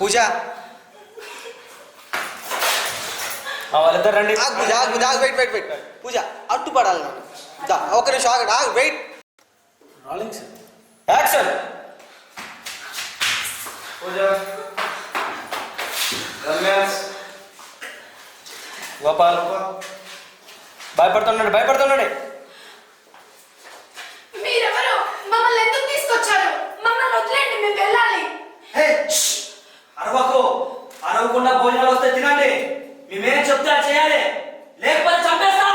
పూజ. ఆ, వాళ్ళిద్దరు రండి. ఆగు పూజ ఆగు పూజ ఆగు వెయిట్ వెయిట్ వెయిట్ పూజ అట్టు పడాలి నాకు. దా, ఒక్క నిమిషం ఆగండి ఆగు wait rolling sir action Pooja. Ramya's. Gopal. భయపడుతున్నాడు భయపడుతున్నాడు మీరెవరు? మమ్మల్ని ఎందుకు తీసుకొచ్చారు? మమ్మల్ని వదిలేండి మేము వెళ్ళాలి. హే అరవకు అరవకుండా భోజనాలు వస్తే తినండి. మేమేం చెప్తా చేయాలి. లేకపోతే చంపేస్తా.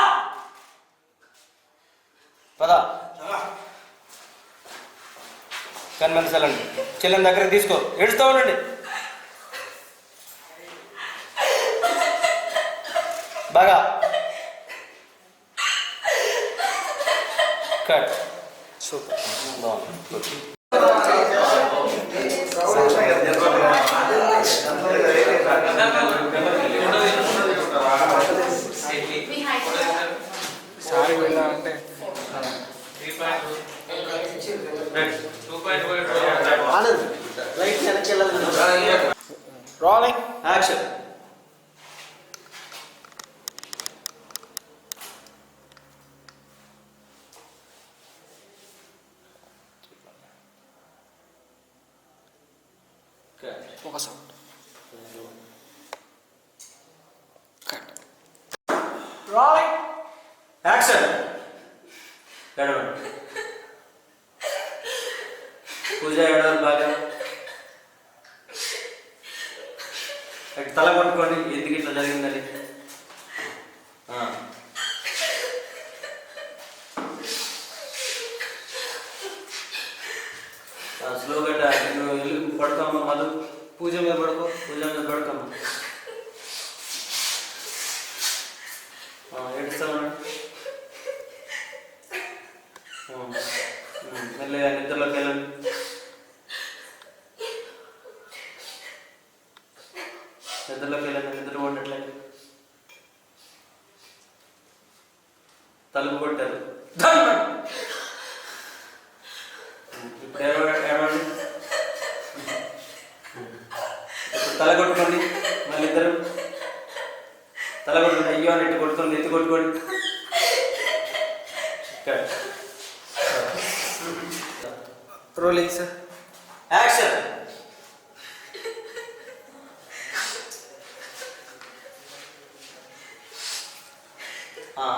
పదా. కన్వెన్స్ వెళ్ళండి చెల్లెని దగ్గరికి తీసుకో. ఏడుస్తూ ఉండండి. బాగా. కట్ సూపర్ బాగుంది మీ హైట్ సారి వెళ్ళాలంటే ఆనంద్ లైట్ వెనక్కి వెళ్ళాలి రోలింగ్ యాక్షన్ ఒక sound cut rolling action Pooja ఏడవాలి బాగా? తల కొట్టుకోండి ఎందుకు ఇట్లా జరిగిందని? స్లోగా డా- నువ్వు మధు. పూజ మీద పడుకో పూజ మీద పడుకోమ్మా ఆ, ఏడుస్తామన్నా ఉమ్, ఉమ్, మెల్లగా నిద్రలోకి వెళ్ళండి నిద్రలోకి వెళ్ళండి నిద్ర ఉండట్లేదు తలుపు కొట్టారు ధన్మ! ఉమ్, ఇప్పుడు ఏడవ ఏడవండి ఇప్పుడు తల కొట్టుకోండి మళ్ళీ ఇద్దరు తల కొట్టుకోండి అయ్యో అని ఎత్తి కొట్టుకోండి ఎత్తి కొట్టుకోండి. రోలింగ్ సార్ యాక్షన్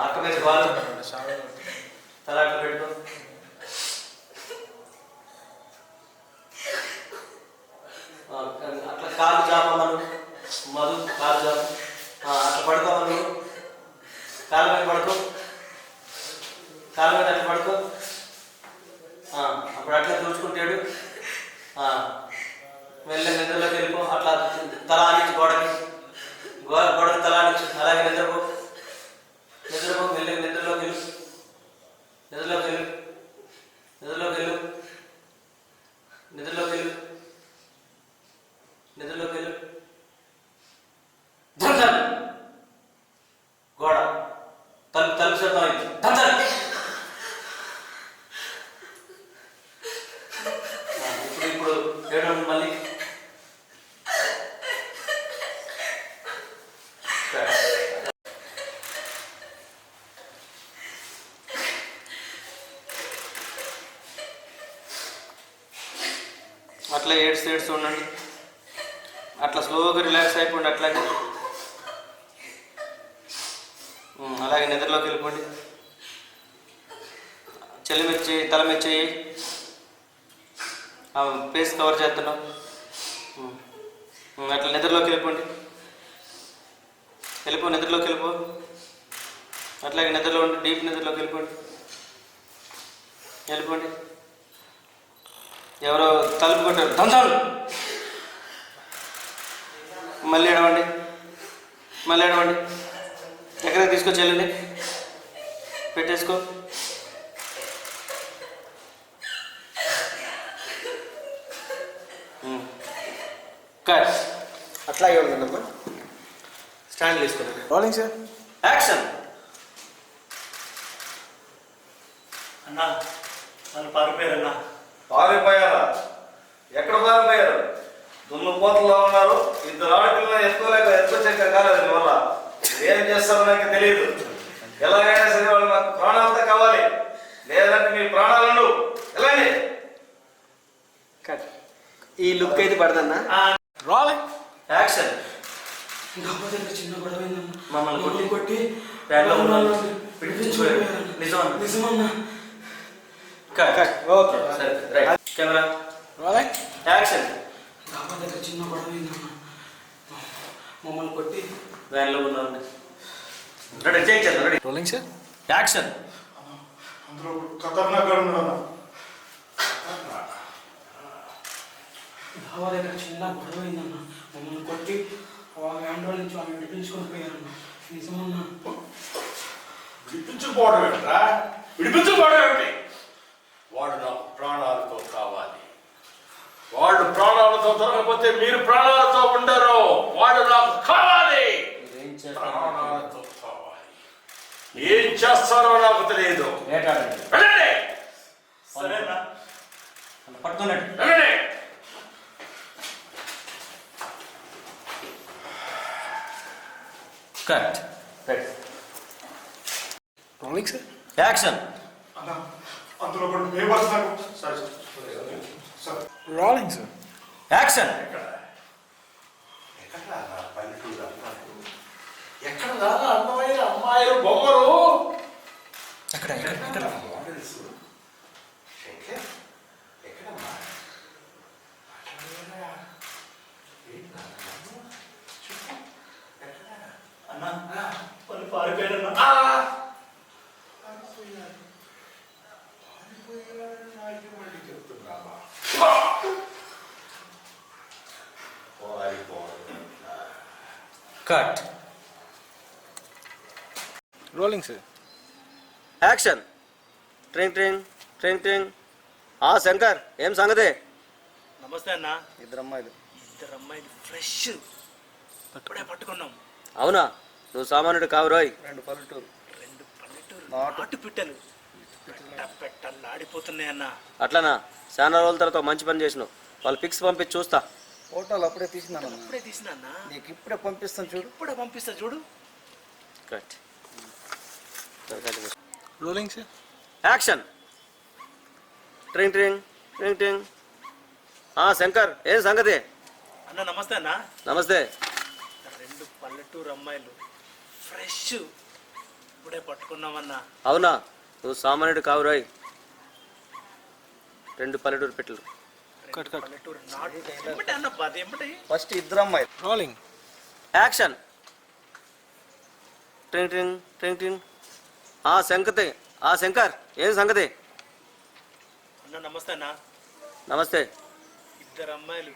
అక్క మీద బాల్ తల అట్లా పెట్టుకో. మధు కాలు అట్లా ఆ, అట్లా కాళ్ళ మీద పడుకో. కాళ్ళ మీద అట్లా పడుకో. అప్పుడు అట్లా చూసుకుంటాడు ఆ, నిద్రలోకి వెళ్ళిపో. అట్లా తల ఆనించి గోడకి గోడ గోడకి తల ఆనించు అలాగే నిద్రపో నిద్రపో మెల్లగా నిద్రలోకి వెళ్ళు నిద్రలోకి వెళ్ళు నిద్రలోకి వెళ్ళు నిద్రలోకి వెళ్ళు నిద్రలోకి వెళ్ళు ధంధన్ గోడ తలుపు తలుపు శబ్దం అయింది ఇప్పుడు ఇప్పుడు ఏడు మళ్ళీ. అట్లా ఏడ్స్ ఏడ్స్ ఉండండి. అట్లా స్లోగా రిలాక్స్ అయిపోండి అట్లాగే. ఒక్కసారి నిద్రలోకి వెళ్ళిపోండి చెల్లి తలమిర్చి తల మిర్చి ఫేస్ కవర్ చేస్తున్నాం. అట్లా నిద్రలోకి వెళ్ళిపోండి. వెళ్ళిపో నిద్రలోకి వెళ్ళిపో. అట్లాగే నిద్రలో ఉండి డీప్ నిద్రలోకి వెళ్ళిపోండి. వెళ్ళిపోండి. ఎవరో తలుపు కొట్టారు. దంచాలు మళ్ళీ ఏడవండి. మళ్ళీ ఏడవండి. ఎక్కడికి తీసుకొచ్చి వెళ్ళండి? పెట్టేసుకో. కట్ అట్లాగే ఉందండమ్మా స్టాండ్ తీసుకున్నాను రోలింగ్ సార్ యాక్షన్ అన్నా వాళ్ళు పారిపోయారన్నా. పారిపోయారా? ఎక్కడ పారిపోయారు? దున్నపోతలో ఉన్నారు. ఇద్దరు ఆడపిల్లలు ఎత్తుకోలేక ఎత్తుకొచ్చాక కాలేదు మీ వల్ల ఏం చేస్తారో నాకు తెలియదు ఎలాగైనా సరే వాళ్ళు నాకు ప్రాణాలతో కావాలి. లేదంటే మీ ప్రాణాలను కట్. ఈ లుక్ అయితే పడదన్నా? Rolling action. చిన్న గొడవ. మమ్మల్ని కొట్టి కొట్టి ప్యాడ్లో ఉన్నాను నిజమన్నా. కట్. కట్. ఓకే. సరే. రైట్. కెమెరా. యాక్షన్. దగ్గర చిన్న గొడవ. మమ్మల్ని కొట్టి వ్యాన్లో ఉన్నాను రెడీ చేయించాను రెడీ. రోలింగ్ సార్ యాక్షన్ అందులో ఖతర్నాక్ ఉన్నాడు. డాబా దగ్గర చిన్న గొడవ అయిందన్న మమ్మల్ని కొట్టి ఆ హ్యాండ్ రోల్ నుంచి ఆమె విడిపించుకొని పోయారన్న. నిజమన్నా? విడిపించుకోవడం ఏంట్రా? విడిపించుకోవడం వాడు నాకు ప్రాణాలతో కావాలి. వాడు ప్రాణాలతో దొరకకపోతే మీరు ప్రాణాలతో ఉండరు. వాడు నాకు కావాలి. ప్రాణాలతో ఏం చేస్తారో నాకు తెలియదు వెళ్ళండి. సరేనా? పట్టుకున్నట్టు వెళ్ళండి. Cut right rolling sir action. అన్న అందులో కూడా మేము సరే సరే రోలింగ్ సార్ యాక్షన్. ఎక్కడ? పల్లెటూరు? ఎక్కడ అందమైన అమ్మాయిలు బొమ్మలు ఎక్కడ ఎక్కడ ఎక్కడ మోడల్స్ శంకర్ ఎక్కడమ్మా మాట్లాడలేదా? ఏంటి నాన్న? చెప్పు. ఎక్కడ? అన్న వాళ్ళు పారిపోయారన్న ఆ! పారిపోయారు. పారిపోయారని నాకే మళ్ళీ చెప్తున్నావా? పారిపోరు. కట్ రోలింగ్ సార్ యాక్షన్ ట్రింగ్ ట్రింగ్ ట్రింగ్ ట్రింగ్ ఆ శంకర్ ఏం సంగతి? నమస్తే అన్న. ఇద్దరు అమ్మాయిలు ఇద్దరు అమ్మాయిలు ఫ్రెష్. ఇప్పుడే పట్టుకున్నాం. అవునా? నువ్వు సామాన్యుడు కావు రోయ్. రెండు పల్లెటూరు. నాటు. పిట్టలు. పెట్ట పెట్టలాడిపోతున్నాయి అన్న. అట్లనా? చాలా రోజుల తర్వాత మంచి పని చేసినావు. వాళ్ళు పిక్స్ పంపించి చూస్తా. ఫోటోలు అప్పుడే తీసినాను ఇప్పుడే తీసినా అన్న నీకు ఇప్పుడే పంపిస్తాను చూడు. ఇప్పుడే పంపిస్తా చూడు. కట్ రోలింగ్ సార్ యాక్షన్ ట్రింగ్ ట్రింగ్ ట్రింగ్ ట్రింగ్ ఆ శంకర్ ఏం సంగతి? అన్న నమస్తే అన్న. నమస్తే. రెండు పల్లెటూరు అమ్మాయిలు ఫ్రెష్ ఇప్పుడే పట్టుకున్నామన్నా. అవునా? నువ్వు సామాన్యుడు కావు రోయ్. రెండు పల్లెటూరు పెట్టలు కట్ కట్ పల్లెటూరు నాటు ఏమిటి అన్న బాధ ఏమిటి? ఫస్ట్ ఇద్దరు అమ్మాయి రోలింగ్ యాక్షన్ ట్రింగ్ ట్రింగ్ ట్రింగ్ ట్రింగ్ ఆ సంగతి ఆ శంకర్ ఏం సంగతి? అన్న నమస్తే అన్న. నమస్తే. ఇద్దరు అమ్మాయిలు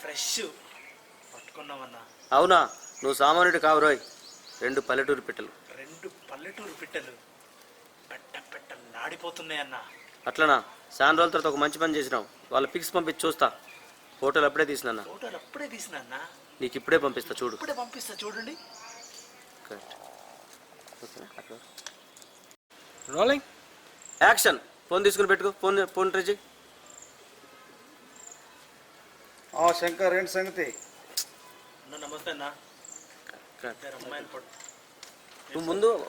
ఫ్రెష్ పట్టుకున్నామన్నా అవునా? నువ్వు సామాన్యుడు కావు రోయ్. రెండు పల్లెటూరు పెట్టలు. రెండు పల్లెటూరు పిట్టలు పెట్ట పెట్ట నాడిపోతున్నాయి అన్న అట్లనా? చాలా రోజుల తర్వాత ఒక మంచి పని చేసినావు. వాళ్ళ పిక్స్ పంపించి చూస్తా. ఫోటోలు అప్పుడే తీసినా ఫోటోలు అప్పుడే తీసిన అన్న నీకు ఇప్పుడే పంపిస్తా చూడు. ఇప్పుడే పంపిస్తా చూడండి. కరెక్ట్ రోలింగ్ యాక్షన్ ఫోన్ తీసుకుని పెట్టుకో. ఫోన్ ఫోన్ ట్రై చేయి ఆ శంకర్ ఏంటి సంగతి? నమస్తే అన్న. నువ్వు ముందు